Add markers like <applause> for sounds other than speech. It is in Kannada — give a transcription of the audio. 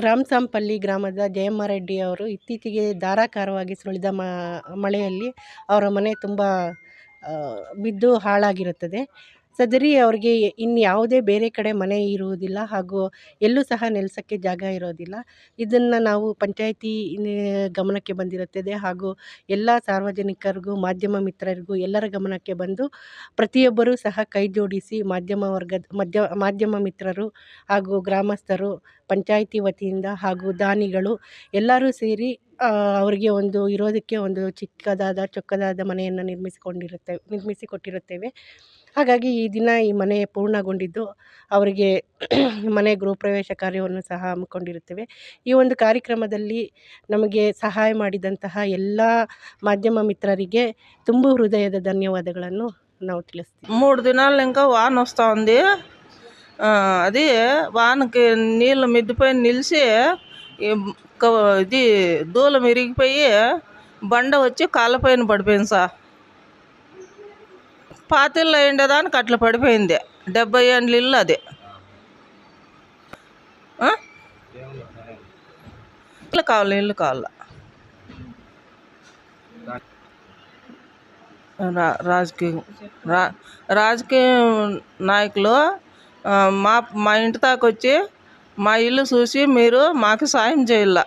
ರಾಮಸಾಂಪಲ್ಲಿ ಗ್ರಾಮದ ಜಯಮ್ಮ ರೆಡ್ಡಿ ಅವರು ಇತ್ತೀಚೆಗೆ ಧಾರಾಕಾರವಾಗಿ ಸುಳಿದ ಮಳೆಯಲ್ಲಿ ಅವರ ಮನೆ ತುಂಬ ಬಿದ್ದು ಹಾಳಾಗಿರುತ್ತದೆ. ಸದರಿ ಅವ್ರಿಗೆ ಇನ್ಯಾವುದೇ ಬೇರೆ ಕಡೆ ಮನೆ ಇರುವುದಿಲ್ಲ ಹಾಗೂ ಎಲ್ಲೂ ಸಹ ನೆಲೆಸೋಕ್ಕೆ ಜಾಗ ಇರೋದಿಲ್ಲ. ಇದನ್ನು ನಾವು ಪಂಚಾಯಿತಿ ಗಮನಕ್ಕೆ ಬಂದಿರುತ್ತದೆ ಹಾಗೂ ಎಲ್ಲ ಸಾರ್ವಜನಿಕರಿಗೂ, ಮಾಧ್ಯಮ ಮಿತ್ರರಿಗೂ, ಎಲ್ಲರ ಗಮನಕ್ಕೆ ಬಂದು ಪ್ರತಿಯೊಬ್ಬರೂ ಸಹ ಕೈ ಜೋಡಿಸಿ ಮಾಧ್ಯಮ ವರ್ಗದ ಮಧ್ಯ ಮಾಧ್ಯಮ ಮಿತ್ರರು ಹಾಗೂ ಗ್ರಾಮಸ್ಥರು, ಪಂಚಾಯಿತಿ ವತಿಯಿಂದ ಹಾಗೂ ದಾನಿಗಳು ಎಲ್ಲರೂ ಸೇರಿ ಅವರಿಗೆ ಒಂದು ಇರೋದಕ್ಕೆ ಒಂದು ಚಿಕ್ಕದಾದ, ಚೊಕ್ಕದಾದ ಮನೆಯನ್ನು ನಿರ್ಮಿಸಿಕೊಂಡಿರುತ್ತೆ ನಿರ್ಮಿಸಿ ಕೊಟ್ಟಿರುತ್ತೇವೆ ಹಾಗಾಗಿ ಈ ದಿನ ಈ ಮನೆ ಪೂರ್ಣಗೊಂಡಿದ್ದು ಅವರಿಗೆ <clears throat> ಮನೆ ಗೃಹ ಪ್ರವೇಶ ಕಾರ್ಯವನ್ನು ಸಹ ಹಮ್ಮಿಕೊಂಡಿರುತ್ತೇವೆ. ಈ ಒಂದು ಕಾರ್ಯಕ್ರಮದಲ್ಲಿ ನಮಗೆ ಸಹಾಯ ಮಾಡಿದಂತಹ ಎಲ್ಲ ಮಾಧ್ಯಮ ಮಿತ್ರರಿಗೆ ತುಂಬ ಹೃದಯದ ಧನ್ಯವಾದಗಳನ್ನು ನಾವು ತಿಳಿಸ್ತೀವಿ. ಮೂರು ದಿನ ಲಿಂಗ ವಾಹನ వస్తూ ఉంది అది వానకి నీళ్ళు ఇది దూలం ఇరిగిపోయి బండ వచ్చి కాళ్ళపైన పడిపోయింది సార్. పాతిళ్ళు అయ్యిండేదానికి అట్లా పడిపోయింది. డెబ్బై ఏండ్ల ఇల్లు అది. ఇల్లు కావాలి ఇల్లు కావాల. రా రాజకీయ రా రాజకీయ నాయకులు మా మా ఇంటి దాకా వచ్చి మా ఇల్లు చూసి మీరు మాకు సాయం చేయాల